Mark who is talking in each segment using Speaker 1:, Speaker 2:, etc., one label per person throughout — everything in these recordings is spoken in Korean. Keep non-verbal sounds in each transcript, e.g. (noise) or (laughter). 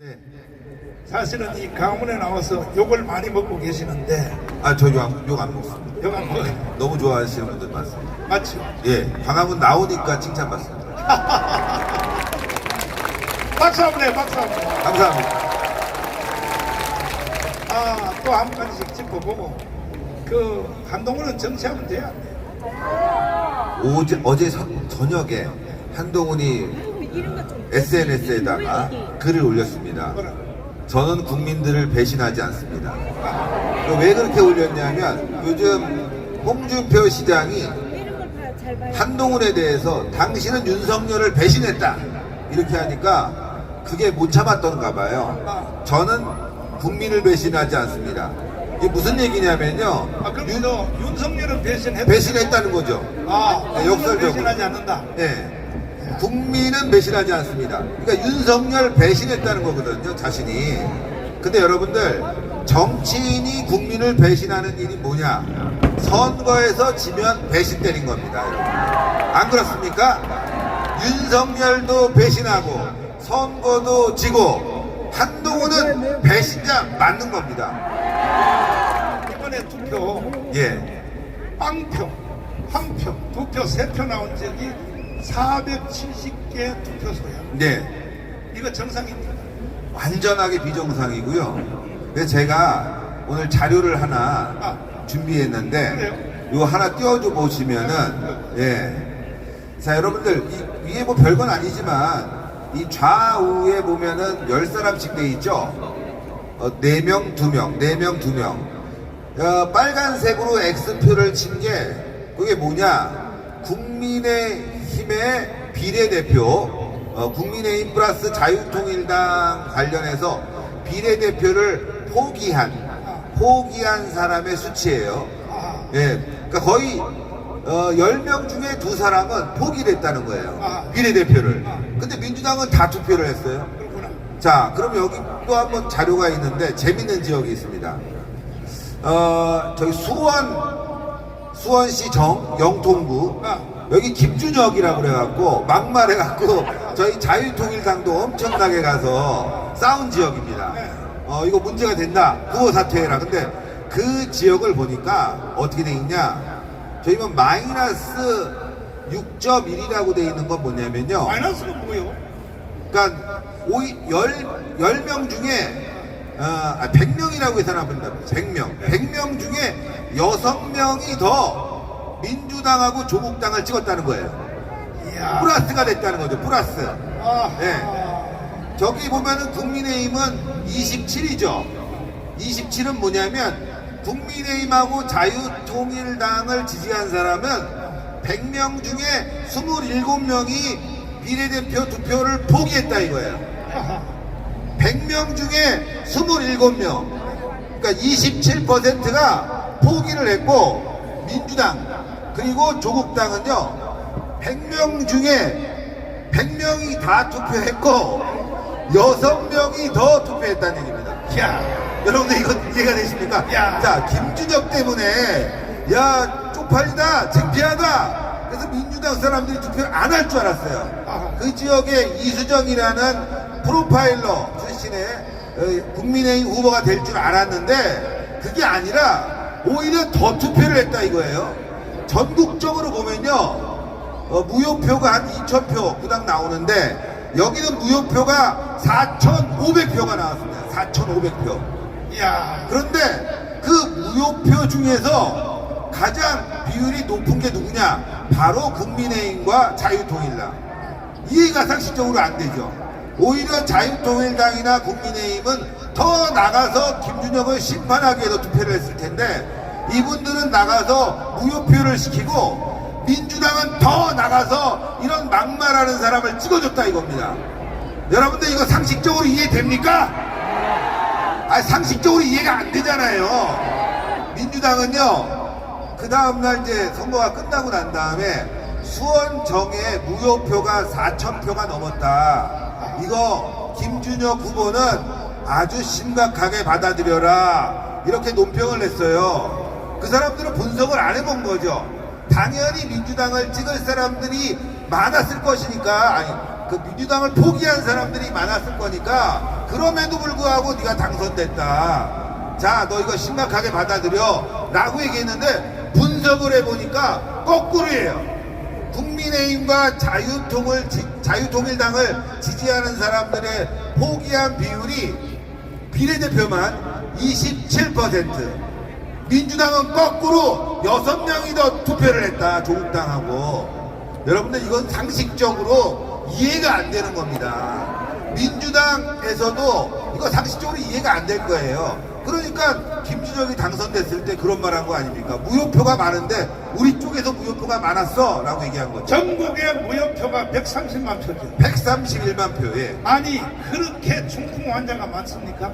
Speaker 1: 네.
Speaker 2: 사실은 이 강원에 나와서 욕을 많이 먹고 계시는데
Speaker 1: 아, 저 욕 안 먹습니다.
Speaker 2: 욕 안 먹어요.
Speaker 1: 너무 좋아하시는 분들 많습니다.
Speaker 2: 맞죠?
Speaker 1: 예, 광화문 나오니까 칭찬받습니다. (laughs)
Speaker 2: 박수 한번 해, 박수 한번 해.
Speaker 1: 감사합니다.
Speaker 2: 아, 또 한 가지씩 짚어보고 그 한동훈은 정치하면 돼야 안 돼.
Speaker 1: 어제, 어제 서- 저녁에 한동훈이 SNS에다가 글을 올렸습니다. 저는 국민들을 배신하지 않습니다. 왜 그렇게 올렸냐면 요즘 홍준표 시장이 한동훈에 대해서 당신은 윤석열을 배신했다 이렇게 하니까 그게 못 참았던가 봐요. 저는 국민을 배신하지 않습니다. 이게 무슨 얘기냐면요.
Speaker 2: 아, 그럼 너 윤석열은 배신했다.
Speaker 1: 배신했다는 거죠.
Speaker 2: 아,
Speaker 1: 네, 역설적으로.
Speaker 2: 배신하지 않는다.
Speaker 1: 네. 국민은 배신하지 않습니다. 그러니까 윤석열 배신했다는 거거든요, 자신이. 근데 여러분들, 정치인이 국민을 배신하는 일이 뭐냐? 선거에서 지면 배신 때린 겁니다. 안 그렇습니까? 윤석열도 배신하고, 선거도 지고, 한동훈은 배신자 맞는 겁니다.
Speaker 2: 이번에 투표
Speaker 1: 예.
Speaker 2: 빵표, 한 표, 두 표, 세 표 나온 적이 470개 투표소야.
Speaker 1: 네.
Speaker 2: 이거 정상입니까?
Speaker 1: 완전하게 비정상이고요. 그래서 제가 오늘 자료를 하나 준비했는데 이거 하나 띄워줘 보시면은 예. 자 여러분들 이, 이게 뭐 별건 아니지만 이 좌우에 보면은 열 사람씩 돼 있죠. 어, 네 명, 두 명, 네 명, 두 명. 어, 빨간색으로 X표를 친 게 그게 뭐냐? 국민의 힘의 비례대표, 어, 국민의힘 플러스 자유통일당 관련해서 비례대표를 포기한, 포기한 사람의 수치예요.
Speaker 2: 아,
Speaker 1: 예, 그러니까 거의 어, 10명 중에 두 사람은 포기를 했다는 거예요.
Speaker 2: 아.
Speaker 1: 비례대표를. 근데 민주당은 다 투표를 했어요. 자, 그럼 여기 또 한번 자료가 있는데 재밌는 지역이 있습니다. 어, 저기 수원, 수원시 정, 영통구.
Speaker 2: 아.
Speaker 1: 여기 김준혁이라고 그래갖고 막말해갖고 저희 자유통일당도 엄청나게 가서 싸운 지역입니다.
Speaker 2: 네.
Speaker 1: 어, 이거 문제가 된다. 구호 사퇴해라. 근데 그 지역을 보니까 어떻게 돼 있냐. 저희 뭐 마이너스 6.1이라고 돼 있는 건 뭐냐면요.
Speaker 2: 마이너스가 뭐요?
Speaker 1: 그러니까 오이 열, 열명 중에 어, 아, 100명이라고 해서는 안 된다. 100명. 100명 중에 6명이 더 민주당하고 조국당을 찍었다는 거예요. 플러스가 됐다는 거죠. 플러스.
Speaker 2: 아,
Speaker 1: 네. 저기 보면은 국민의힘은 27이죠. 27은 뭐냐면 국민의힘하고 자유통일당을 지지한 사람은 100명 중에 27명이 비례대표 투표를 포기했다 이거예요. 100명 중에 27명. 그러니까 27%가 포기를 했고 민주당 그리고 조국 당은요 100명 중에 100명이 다 투표했고 6명이 더 투표했다는 얘기입니다.
Speaker 2: 야,
Speaker 1: 여러분들 이거 이해가 되십니까?
Speaker 2: 야.
Speaker 1: 자, 김준혁 때문에 야 쪽팔리다, 창피하다. 그래서 민주당 사람들이 투표 안 할 줄 알았어요. 그 지역에 이수정이라는 프로파일러 출신의 어, 국민의힘 후보가 될 줄 알았는데 그게 아니라 오히려 더 투표를 했다 이거예요. 전국적으로 보면요. 어, 무효표가 한 2,000표 부당 나오는데 여기는 무효표가 4,500표가 나왔습니다. 4,500표.
Speaker 2: 야,
Speaker 1: 그런데 그 무효표 중에서 가장 비율이 높은 게 누구냐? 바로 국민의힘과 자유통일당. 이해가 상식적으로 안 되죠. 오히려 자유통일당이나 국민의힘은 더 나가서 김준혁을 심판하기 위해서 투표를 했을 텐데 이분들은 나가서 무효표를 시키고 민주당은 더 나가서 이런 막말하는 사람을 찍어줬다 이겁니다. 여러분들 이거 상식적으로 이해됩니까? 아 상식적으로 이해가 안 되잖아요. 민주당은요 그 다음날 이제 선거가 끝나고 난 다음에 수원정에 무효표가 4천 표가 넘었다. 이거 김준혁 후보는 아주 심각하게 받아들여라 이렇게 논평을 냈어요. 그 사람들은 분석을 안 해본 거죠. 당연히 민주당을 찍을 사람들이 많았을 것이니까 아니 그 민주당을 포기한 사람들이 많았을 거니까 그럼에도 불구하고 네가 당선됐다. 자, 너 이거 심각하게 받아들여. 라고 얘기했는데 분석을 해보니까 거꾸로예요. 국민의힘과 자유통을, 지- 자유통일당을 지지하는 사람들의 포기한 비율이 비례대표만 27%. 민주당은 거꾸로 6명이 더 투표를 했다. 조국당하고. 여러분들 이건 상식적으로 이해가 안 되는 겁니다. 민주당에서도 이거 상식적으로 이해가 안 될 거예요. 그러니까 김주정이 당선됐을 때 그런 말 한 거 아닙니까? 무효표가 많은데 우리 쪽에서 무효표가 많았어. 라고 얘기한 거죠.
Speaker 2: 전국의 무효표가 130만 표죠.
Speaker 1: 131만 표에
Speaker 2: 아니 그렇게 중풍 환자가 많습니까?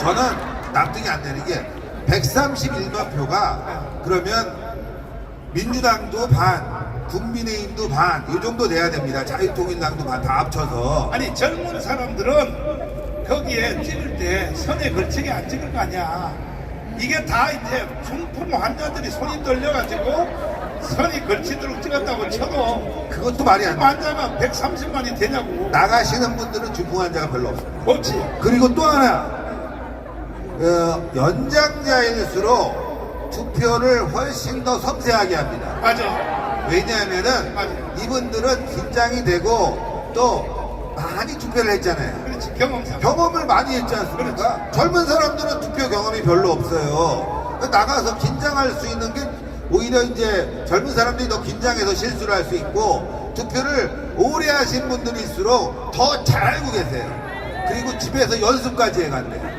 Speaker 1: 저는 납득이 안 되는 게 131만 표가 그러면 민주당도 반, 국민의힘도 반, 이 정도 돼야 됩니다. 자유통일당도 반 다 합쳐서.
Speaker 2: 아니 젊은 사람들은 거기에 찍을 때 선에 걸치게 안 찍을 거 아니야. 이게 다 이제 중풍 환자들이 손이 떨려가지고 선이 걸치도록 찍었다고 쳐도
Speaker 1: 그것도 말이 안 돼.
Speaker 2: 환자가 130만이 되냐고.
Speaker 1: 나가시는 분들은 중풍 환자가 별로 없습니다.
Speaker 2: 없지.
Speaker 1: 그리고 또 하나, 어, 연장자일수록 투표를 훨씬 더 섬세하게 합니다.
Speaker 2: 맞아.
Speaker 1: 왜냐하면은
Speaker 2: 맞아요.
Speaker 1: 이분들은 긴장이 되고 또 많이 투표를 했잖아요.
Speaker 2: 그렇지. 경험상.
Speaker 1: 경험을 많이 했지 않습니까? 젊은 사람들은 투표 경험이 별로 없어요. 그러니까 나가서 긴장할 수 있는 게 오히려 이제 젊은 사람들이 더 긴장해서 실수를 할 수 있고 투표를 오래 하신 분들일수록 더 잘 알고 계세요. 그리고 집에서 연습까지 해간대요.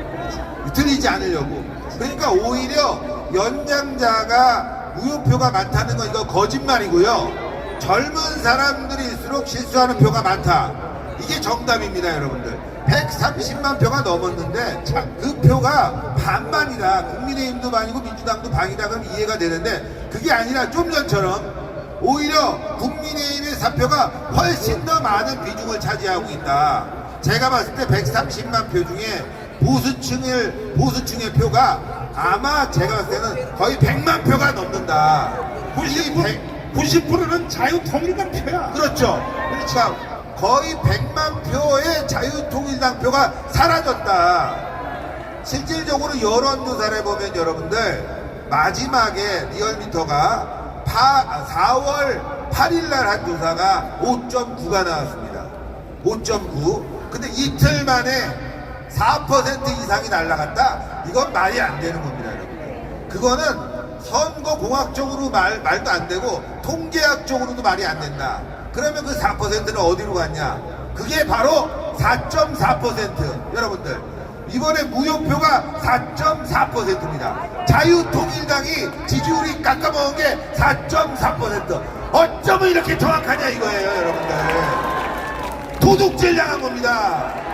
Speaker 1: 들리지 않으려고. 그러니까 오히려 연장자가 무효표가 많다는 건 이거 거짓말이고요. 젊은 사람들일수록 실수하는 표가 많다. 이게 정답입니다, 여러분들. 130만 표가 넘었는데 참, 그 표가 반반이다. 국민의힘도 반이고 민주당도 반이다. 그럼 이해가 되는데 그게 아니라 좀 전처럼 오히려 국민의힘의 사표가 훨씬 더 많은 비중을 차지하고 있다. 제가 봤을 때 130만 표 중에 보수층을 보수층의 표가 아마 제가 봤을 때는 거의 100만 표가 넘는다. 이100
Speaker 2: 90%는 자유통일당 표야.
Speaker 1: 그렇죠. 그렇죠. 거의 100만 표의 자유통일당 표가 사라졌다. 실질적으로 여론조사를 해보면 여러분들 마지막에 리얼미터가 4월 8일 날 한 조사가 5.9가 나왔습니다. 5.9. 근데 이틀 만에 4% 이상이 날라갔다? 이건 말이 안 되는 겁니다, 여러분. 그거는 선거 공학적으로 말, 말도 안 되고 통계학적으로도 말이 안 된다. 그러면 그 4%는 어디로 갔냐? 그게 바로 4.4% 여러분들. 이번에 무효표가 4.4%입니다. 자유통일당이 지지율이 깎아먹은 게 4.4%. 어쩌면 이렇게 정확하냐 이거예요, 여러분들. 도둑질 당한 겁니다.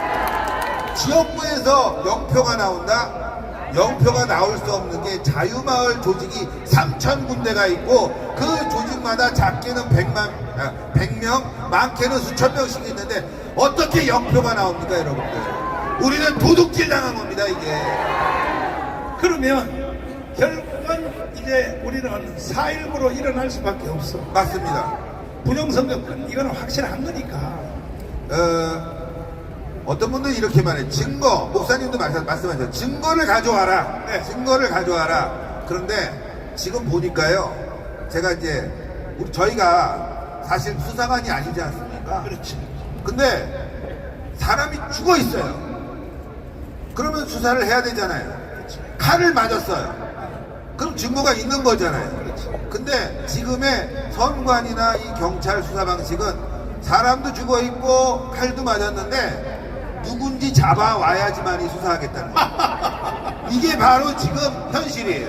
Speaker 1: 지역구에서 0표가 나온다? 0표가 나올 수 없는 게 자유마을 조직이 3천 군데가 있고 그 조직마다 작게는 100만, 아, 100명, 많게는 수천 명씩 있는데 어떻게 0표가 나옵니까 여러분들? 우리는 도둑질 당한 겁니다 이게.
Speaker 2: 그러면 결국은 이제 우리는 4.19로 일어날 수밖에 없어.
Speaker 1: 맞습니다.
Speaker 2: 부정선거권 이거는 확실한 거니까.
Speaker 1: 어, 어떤 분들은 이렇게 말해 증거. 목사님도 말씀, 말씀하셨죠 증거를 가져와라.
Speaker 2: 네.
Speaker 1: 증거를 가져와라. 그런데 지금 보니까요 제가 이제 우리 저희가 사실 수사관이 아니지 않습니까?
Speaker 2: 그렇지.
Speaker 1: 근데 사람이 죽어 있어요. 그러면 수사를 해야 되잖아요. 칼을 맞았어요. 그럼 증거가 있는 거잖아요. 근데 지금의 선관이나 이 경찰 수사 방식은 사람도 죽어 있고 칼도 맞았는데 누군지 잡아와야지만이 수사하겠다는 거예요. 이게 바로 지금 현실이에요.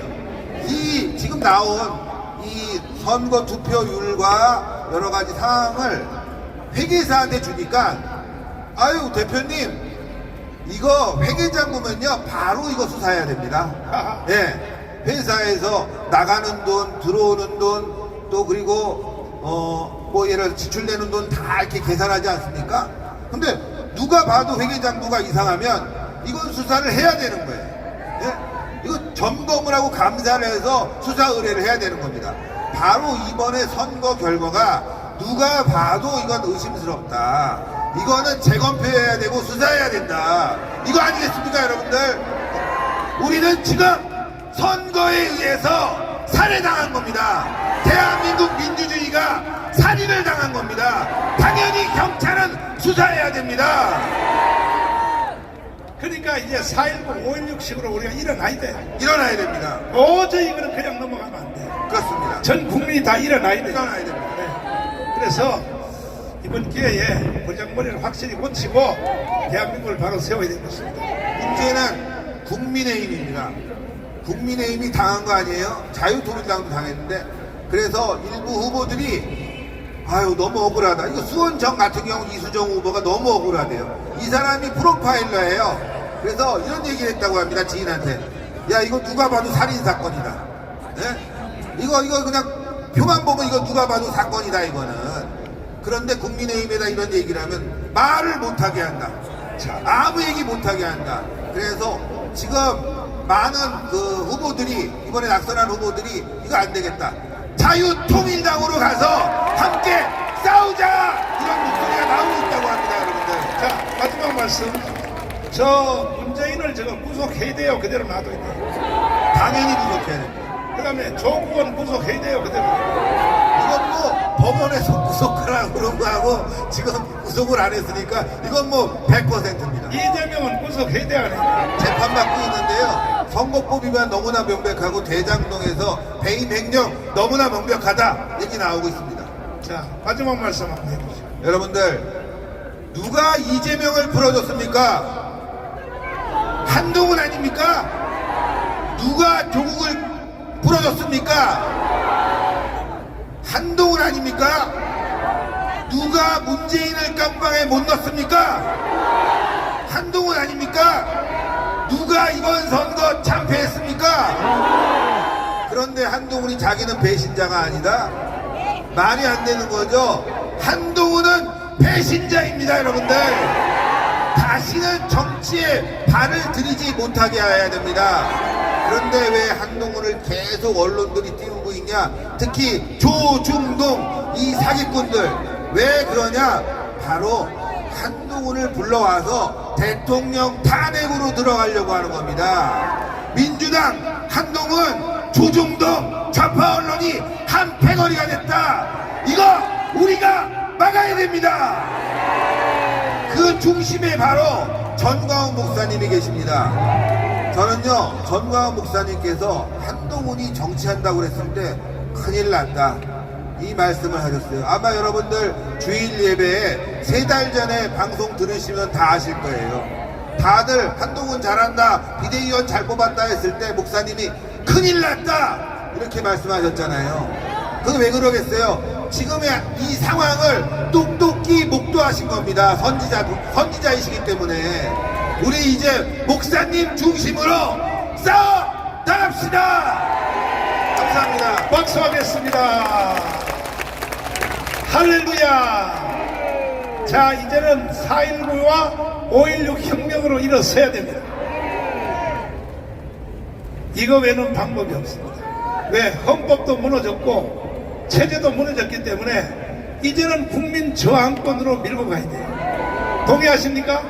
Speaker 1: 이 지금 나온 이 선거 투표율과 여러 가지 사항을 회계사한테 주니까 아유 대표님 이거 회계장 보면요 바로 이거 수사해야 됩니다. (laughs) 예, 회사에서 나가는 돈, 들어오는 돈, 또 그리고 어 뭐 예를 들어 지출되는 돈 다 이렇게 계산하지 않습니까? 근데 누가 봐도 회계장부가 이상하면 이건 수사를 해야 되는 거예요. 예? 이거 점검을 하고 감사를 해서 수사 의뢰를 해야 되는 겁니다. 바로 이번에 선거 결과가 누가 봐도 이건 의심스럽다. 이거는 재검표해야 되고 수사해야 된다. 이거 아니겠습니까, 여러분들? 우리는 지금 선거에 의해서 살해당한 겁니다. 대한민국 민주주의가 살인을 당한 겁니다. 당연히 경찰은 수사해야 됩니다.
Speaker 2: 그러니까 이제 4.19, 5.16식으로 우리가 일어나야 돼.
Speaker 1: 일어나야 됩니다.
Speaker 2: 도저히 이거는 그냥 넘어가면 안 돼.
Speaker 1: 그렇습니다.
Speaker 2: 전 국민이 다 일어나야 돼.
Speaker 1: 일어나야 됩니다.
Speaker 2: 네. 그래서 이번 기회에 보장머리를 확실히 고치고 대한민국을 바로 세워야 되겠습니다.
Speaker 1: 문제는 국민의힘입니다. 국민의힘이 당한 거 아니에요? 자유통일당도 당했는데 그래서 일부 후보들이 아유 너무 억울하다. 이거 수원정 같은 경우 이수정 후보가 너무 억울하대요. 이 사람이 프로파일러예요. 그래서 이런 얘기를 했다고 합니다. 지인한테. 야 이거 누가 봐도 살인 사건이다. 예? 이거 이거 그냥 표만 보면 이거 누가 봐도 사건이다 이거는. 그런데 국민의힘에다 이런 얘기를 하면 말을 못하게 한다. 자, 아무 얘기 못하게 한다. 그래서 지금 많은 그 후보들이 이번에 낙선한 후보들이 이거 안 되겠다. 자유통일당으로 가서 함께 싸우자 이런 목소리가 나오고 있다고 합니다, 여러분들.
Speaker 2: 자, 마지막 말씀. 저 문재인을 지금 구속해야 돼요. 그대로 놔둬야 돼요.
Speaker 1: 당연히 구속해야 됩니다.
Speaker 2: 그 다음에 조국은 구속해야 돼요. 그대로.
Speaker 1: 이건 뭐 법원에서 구속하라고 그런 거하고 지금 구속을 안 했으니까 이건 뭐 100%입니다.
Speaker 2: 이재명은 구속해야 해요?
Speaker 1: 재판받고 있는데요. 선거법 위반 너무나 명백하고 대장동에서 배임 횡령 너무나 명백하다 얘기 나오고 있습니다.
Speaker 2: 자, 마지막 말씀 한번 해주세요.
Speaker 1: 여러분들 누가 이재명을 풀어줬습니까? 한동훈 아닙니까? 누가 조국을 풀어줬습니까? 한동훈 아닙니까? 누가 문재인을 깜방에 못 넣습니까? 한동훈 아닙니까? 누가 이번 선거 참패했습니까? 그런데 한동훈이 자기는 배신자가 아니다? 말이 안 되는 거죠. 한동훈은 배신자입니다, 여러분들. 다시는 정치에 발을 들이지 못하게 해야 됩니다. 그런데 왜 한동훈을 계속 언론들이 띄우고 있냐? 특히 조중동 이 사기꾼들 왜 그러냐? 바로 한동훈을 불러와서 대통령 탄핵으로 들어가려고 하는 겁니다. 민주당 한동훈 조중동 좌파 언론이 한 패거리가 됐다. 이거 우리가 막아야 됩니다. 그 중심에 바로 전광훈 목사님이 계십니다. 저는요, 전광훈 목사님께서 한동훈이 정치한다고 그랬을 때 큰일 났다. 이 말씀을 하셨어요. 아마 여러분들 주일 예배에 세 달 전에 방송 들으시면 다 아실 거예요. 다들 한동훈 잘한다, 비대위원 잘 뽑았다 했을 때 목사님이 큰일 났다! 이렇게 말씀하셨잖아요. 그게 왜 그러겠어요? 지금의 이 상황을 똑똑히 목도하신 겁니다. 선지자, 선지자이시기 때문에. 우리 이제 목사님 중심으로 싸워 나갑시다! 감사합니다.
Speaker 2: 박수하겠습니다. 할렐루야. 자, 이제는 4.19와 5.16 혁명으로 일어서야 됩니다. 이거 외에는 방법이 없습니다. 왜? 헌법도 무너졌고, 체제도 무너졌기 때문에, 이제는 국민 저항권으로 밀고 가야 돼요. 동의하십니까?